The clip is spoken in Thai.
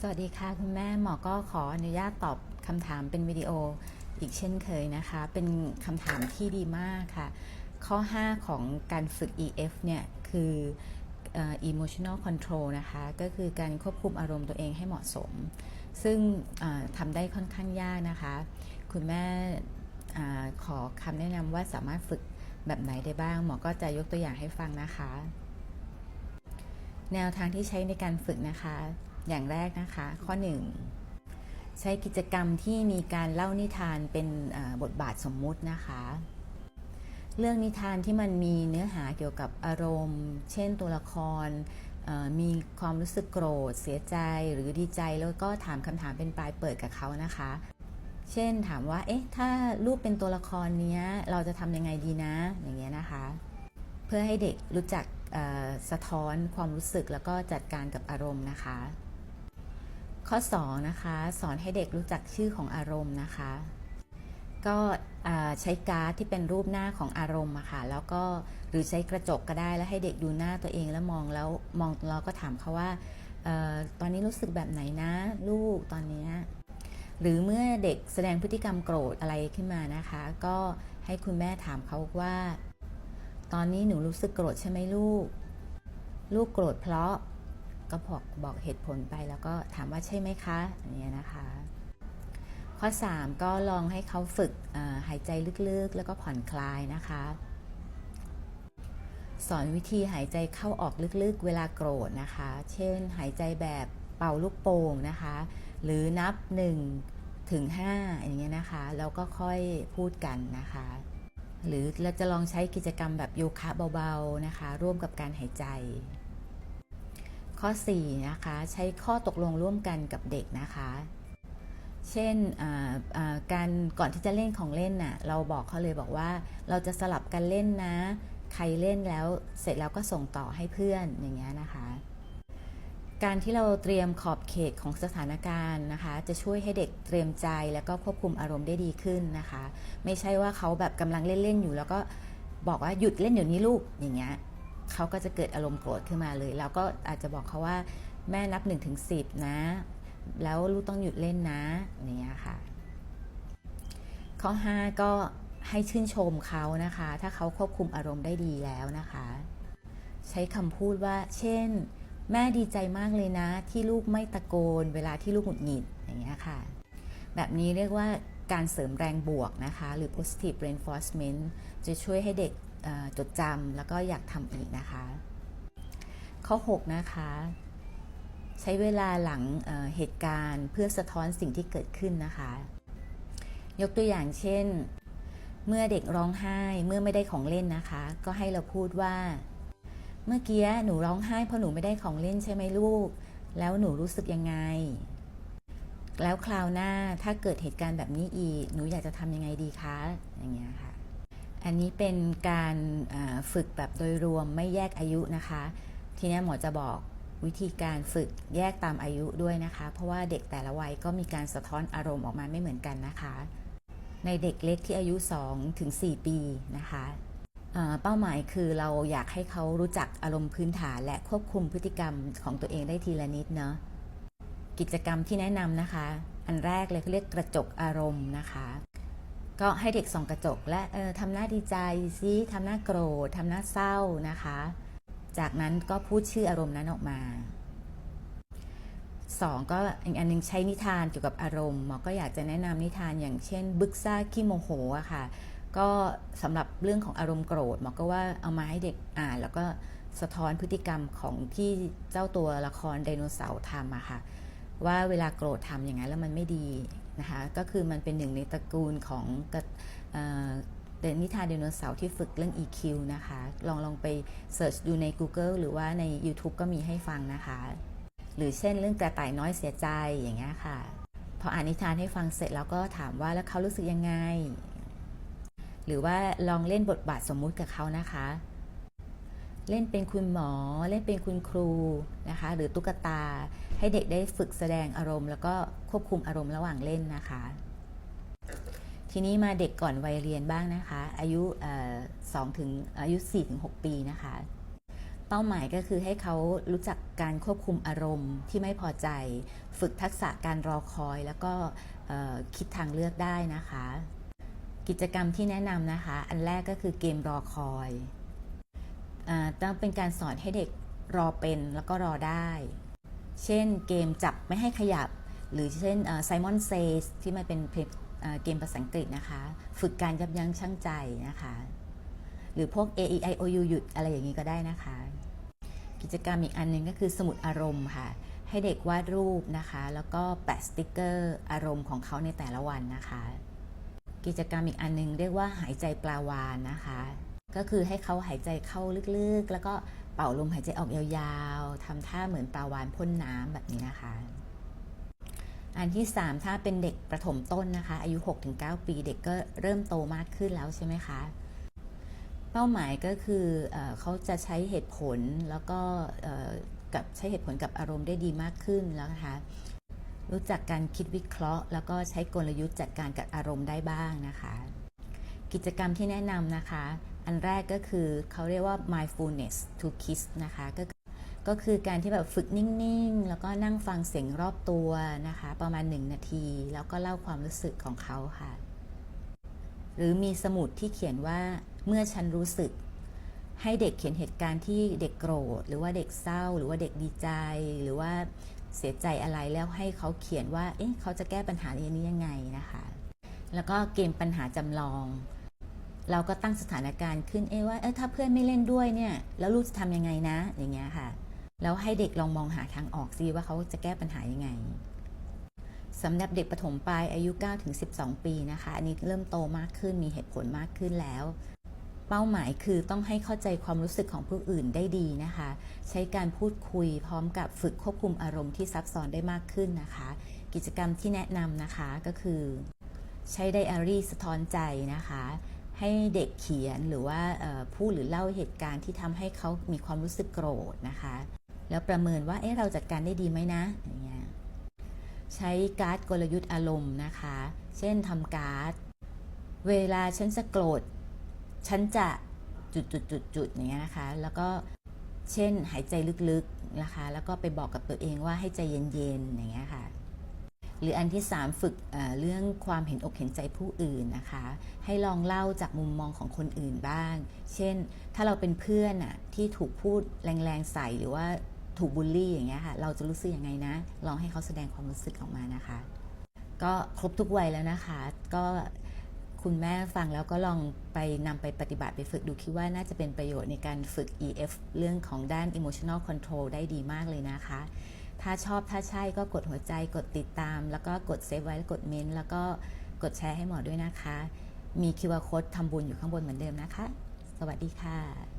สวัสดีค่ะ คุณแม่หมอก็ขออนุญาตตอบคำถามเป็นวิดีโออีกเช่นเคยนะคะ เป็นคำถามที่ดีมากค่ะ ข้อ 5 ของการฝึก EF เนี่ย คืออ่อ emotional control นะคะ ก็คือการควบคุมอารมณ์ตัวเองให้เหมาะสม ซึ่งทำได้ค่อนข้างยากนะคะ คุณแม่อขอคำแนะนำว่าสามารถฝึกแบบไหนได้บ้าง หมอก็จะยกตัวอย่างให้ฟังนะคะ แนวทางที่ใช้ในการฝึกนะคะ อย่างแรกนะคะ ข้อ 1 ใช้กิจกรรมที่มีการเล่านิทานเป็นเอ่อบทบาทสมมุตินะคะ เรื่องนิทานที่มันมีเนื้อหาเกี่ยวกับอารมณ์ เช่นตัวละครเอ่อมีความรู้สึกโกรธ เสียใจหรือดีใจแล้วก็ถามคำถามเป็นปลายเปิดกับเขานะคะ เช่นถามว่า เอ๊ะ ถ้าลูกเป็นตัวละครเนี้ย เราจะทำยังไงดีนะ อย่างเงี้ยนะคะ เพื่อให้เด็กรู้จักเอ่อสะท้อนความรู้สึกแล้วก็จัดการกับอารมณ์นะคะ ข้อ2นะคะสอนให้เด็กรู้จักชื่อของอารมณ์นะคะ ก็ใช้การ์ดที่เป็นรูปหน้าของอารมณ์อะค่ะแล้วก็หรือใช้กระจกก็ได้แล้วให้เด็กดูหน้าตัวเองแล้วมองแล้วมองเราก็ถามเขาว่าออตอนนี้รู้สึกแบบไหนนะลูกตอนนี้หรือเมื่อเด็กแสดงพฤติกรรมโกรธอะไรขึ้นมานะคะ ก็ให้คุณแม่ถามเขาว่า ตอนนี้หนูรู้สึกโกรธใช่ไหมลูก ลูกโกรธเพราะ ก็บอกบอกเหตุผลไปแล้วก็ถามว่าใช่ไหมคะอย่างเงี้ยนะคะ ข้อ 3 ก็ลองให้เขาฝึกหายใจลึกๆ แล้วก็ผ่อนคลายนะคะ สอนวิธีหายใจเข้าออกลึกๆ เวลาโกรธนะคะ เช่น หายใจแบบเป่าลูกโป่งนะคะ หรือนับ 1 ถึง 5 อย่างเงี้ยนะคะ แล้วก็ค่อยพูดกันนะคะหรือเราจะลองใช้กิจกรรมแบบโยคะเบาๆนะคะ ร่วมกับการหายใจ ข้อ 4 นะคะ ใช้ข้อตกลงร่วมกันกับเด็กนะคะ เช่นการก่อนที่จะเล่นของเล่นน่ะเราบอกเขาเลยบอกว่าเราจะสลับกันเล่นนะ ใครเล่นแล้วเสร็จแล้วก็ส่งต่อให้เพื่อนอย่างเงี้ยนะคะ การที่เราเตรียมขอบเขตของสถานการณ์นะคะ จะช่วยให้เด็กเตรียมใจแล้วก็ควบคุมอารมณ์ได้ดีขึ้นนะคะ ไม่ใช่ว่าเขาแบบกำลังเล่นๆอยู่แล้วก็บอกว่าหยุดเล่นเดี๋ยวนี้ลูกอย่างเงี้ย เขาก็จะเกิดอารมณ์โกรธขึ้นมาเลยเราก็อาจจะบอกเขาว่าแม่นับ1นถึงสินะ แล้วลูกต้องหยุดเล่นนะอย่างเนี้ยค่ะ ข้อ 5 ก็ให้ชื่นชมเขานะคะ ถ้าเขาควบคุมอารมณ์ได้ดีแล้วนะคะ ใช้คำพูดว่า เช่น แม่ดีใจมากเลยนะ ที่ลูกไม่ตะโกน เวลาที่ลูกหงุดหงิดอย่างเงี้ยค่ะ แบบนี้เรียกว่าการเสริมแรงบวกนะคะ หรือ positive reinforcement จะช่วยให้เด็ก จดจำแล้วก็อยากทำอีกนะคะ ข้อ 6 นะคะ ใช้เวลาหลังเเหตุการณ์เพื่อสะท้อนสิ่งที่เกิดขึ้นนะคะ ยกตัวอย่างเช่น เมื่อเด็กร้องไห้เมื่อไม่ได้ของเล่นนะคะ ก็ให้เราพูดว่า เมื่อกี้หนูร้องไห้เพราะหนูไม่ได้ของเล่นใช่ไหมลูก แล้วหนูรู้สึกยังไง แล้วคราวหน้าถ้าเกิดเหตุการณ์แบบนี้อีก หนูอยากจะทำยังไงดีคะอย่างเงี้ยค่ะ อันนี้เป็นการฝึกแบบโดยรวมไม่แยกอายุนะคะ ทีนี้หมอจะบอกวิธีการฝึกแยกตามอายุด้วยนะคะ เพราะว่าเด็กแต่ละวัยก็มีการสะท้อนอารมณ์ออกมาไม่เหมือนกันนะคะ ในเด็กเล็กที่อายุ2ถึง4ปีนะคะเป้าหมายคือเราอยากให้เขารู้จักอารมณ์พื้นฐานและควบคุมพฤติกรรมของตัวเองได้ทีละนิดเนาะกิจกรรมที่แนะนำนะคะ อันแรกเลยเขาเรียกกระจกอารมณ์นะคะ ก็ให้เด็กส่องกระจกและเออทำหน้าดีใจซิทำหน้าโกรธทำหน้าเศร้านะคะ จากนั้นก็พูดชื่ออารมณ์นั้นออกมาสองก็อีกอันหนึงใช้นิทานเกี่ยวกับอารมณ์หมอก็อยากจะแนะนำนิทานอย่างเช่น บึกซ่าขี้โมโหอะค่ะ ก็สำหรับเรื่องของอารมณ์โกรธหมอก็ว่าเอามาให้เด็กอ่าน แล้วก็สะท้อนพฤติกรรมของที่เจ้าตัวละครไดโนเสาร์ทำอะค่ะ ว่าเวลาโกรธทำอย่างนั้นแล้วมันไม่ดี นะคะก็คือมันเป็นหนึ่งในตระกูลของเอ่อเดนนิทานไดโนเสาร์ที่ฝึกเรื่อง EQ นะคะ ลองลองไปเสิร์ชดูใน Google หรือว่าใน YouTube ก็มีให้ฟังนะคะ หรือเช่นเรื่องกระต่ายน้อยเสียใจอย่างเงี้ยค่ะ พออ่านนิทานให้ฟังเสร็จแล้วก็ถามว่าแล้วเขารู้สึกยังไง หรือว่าลองเล่นบทบาทสมมุติกับเขานะคะ เล่นเป็นคุณหมอ เล่นเป็นคุณครูนะคะหรือตุ๊กตา ให้เด็กได้ฝึกแสดงอารมณ์ แล้วก็ควบคุมอารมณ์ระหว่างเล่นนะคะ ทีนี้มาเด็กก่อนวัยเรียนบ้างนะคะ อายุสองถึงอายุ4ถึง6ปีนะคะ เป้าหมายก็คือให้เขารู้จักการควบคุมอารมณ์ที่ไม่พอใจ ฝึกทักษะการรอคอย แล้วก็คิดทางเลือกได้นะคะ กิจกรรมที่แนะนำนะคะ อันแรกก็คือเกมรอคอย ต้องเป็นการสอนให้เด็กรอเป็นแล้วก็รอได้ เช่นเกมจับไม่ให้ขยับ หรือเช่นไซมอนเซสที่มันเป็นเกมภาษาอังกฤษนะคะ ฝึกการยับยั้งชั่งใจนะคะ หรือพวก A E I O U หยุดอะไรอย่างนี้ก็ได้นะคะ กิจกรรมอีกอันหนึงก็คือสมุดอารมณ์ค่ะ ให้เด็กวาดรูปนะคะ แล้วก็แปะสติกเกอร์อารมณ์ของเขาในแต่ละวันนะคะ กิจกรรมอีกอันหนึงเรียกว่าหายใจปลาวานนะคะ ก็คือให้เขาหายใจเข้าลึกๆ แล้วก็เป่าลมหายใจออกยาวๆทำท่าเหมือนปลาวานพ่นน้ำแบบนี้นะคะ อันที่ 3 ถ้าเป็นเด็กประถมต้นนะคะ อายุ 6-9 ปีเด็กก็เริ่มโตมากขึ้นแล้วใช่ไหมคะเป้าหมายก็คือเอเขาจะใช้เหตุผลแล้วก็กับใช้เหตุผลกับอารมณ์ได้ดีมากขึ้นแล้วนะคะรู้จักการคิดวิเคราะห์ แล้วก็ใช้กลยุทธ์จัดการกับอารมณ์ได้บ้างนะคะ กิจกรรมที่แนะนำนะคะ อันแรกก็คือเขาเรียกว่า mindfulness to kiss นะคะก็คือก็คือการที่แบบฝึกนิ่งๆ แล้วก็นั่งฟังเสียงรอบตัวนะคะ ประมาณ 1 นาที แล้วก็เล่าความรู้สึกของเขาค่ะ หรือมีสมุดที่เขียนว่าเมื่อฉันรู้สึก ให้เด็กเขียนเหตุการณ์ที่เด็กโกรธ หรือว่าเด็กเศร้า หรือว่าเด็กดีใจ หรือว่าเสียใจอะไรแล้วให้เขาเขียนว่า เอ๊ะเขาจะแก้ปัญหาเรื่องนี้ยังไงนะคะ แล้วก็เกมปัญหาจำลอง เราก็ตั้งสถานการณ์ขึ้นเอว่าเอ๊ะถ้าเพื่อนไม่เล่นด้วยเนี่ย แล้วลูกจะทำยังไงนะ อย่างเงี้ยค่ะ แล้วให้เด็กลองมองหาทางออกซิว่าเขาจะแก้ปัญหายังไงสำหรับเด็กประถมปลายอายุ 9-12 ปีนะคะ อันนี้เริ่มโตมากขึ้นมีเหตุผลมากขึ้นแล้ว เป้าหมายคือต้องให้เข้าใจความรู้สึกของผู้อื่นได้ดีนะคะ ใช้การพูดคุยพร้อมกับฝึกควบคุมอารมณ์ที่ซับซ้อนได้มากขึ้นนะคะ กิจกรรมที่แนะนำนะคะก็คือ ใช้ไดอารี่สะท้อนใจนะคะ ให้เด็กเขียนหรือว่าพูดหรือเล่าเหตุการณ์ที่ทำให้เขามีความรู้สึกโกรธนะคะ แล้วประเมินว่าเอ๊ะเราจัดการได้ดีไหมนะอย่างเงี้ยใช้การ์ดกลยุทธ์อารมณ์นะคะ เช่นทำการ์ด เวลาฉันจะโกรธฉันจะจุดจุดจุดจุดอย่างเงี้ยนะคะ แล้วก็เช่นหายใจลึกๆนะคะ แล้วก็ไปบอกกับตัวเองว่าให้ใจเย็นๆอย่างเงี้ยค่ะ หรืออันที่ 3 ฝึกเรื่องความเห็นอกเห็นใจผู้อื่นนะคะ ให้ลองเล่าจากมุมมองของคนอื่นบ้าง เช่น ถ้าเราเป็นเพื่อนอะที่ถูกพูดแรงๆใส่หรือว่าถูกบูลลี่อย่างเงี้ยค่ะ เราจะรู้สึกยังไงนะ ลองให้เขาแสดงความรู้สึกออกมานะคะ ก็ครบทุกวัยแล้วนะคะ ก็คุณแม่ฟังแล้วก็ลองไปนำไปปฏิบัติไปฝึกดูคิดว่าน่าจะเป็นประโยชน์ในการฝึก EF เรื่องของด้าน emotional control ได้ดีมากเลยนะคะ ถ้าชอบถ้าใช่ก็กดหัวใจกดติดตาม แล้วก็กดเซฟไว้กดเมนต์แล้วก็กดแชร์ให้หมอด้วยนะคะ มีคิวอาร์โค้ดทำบุญอยู่ข้างบนเหมือนเดิมนะคะ สวัสดีค่ะ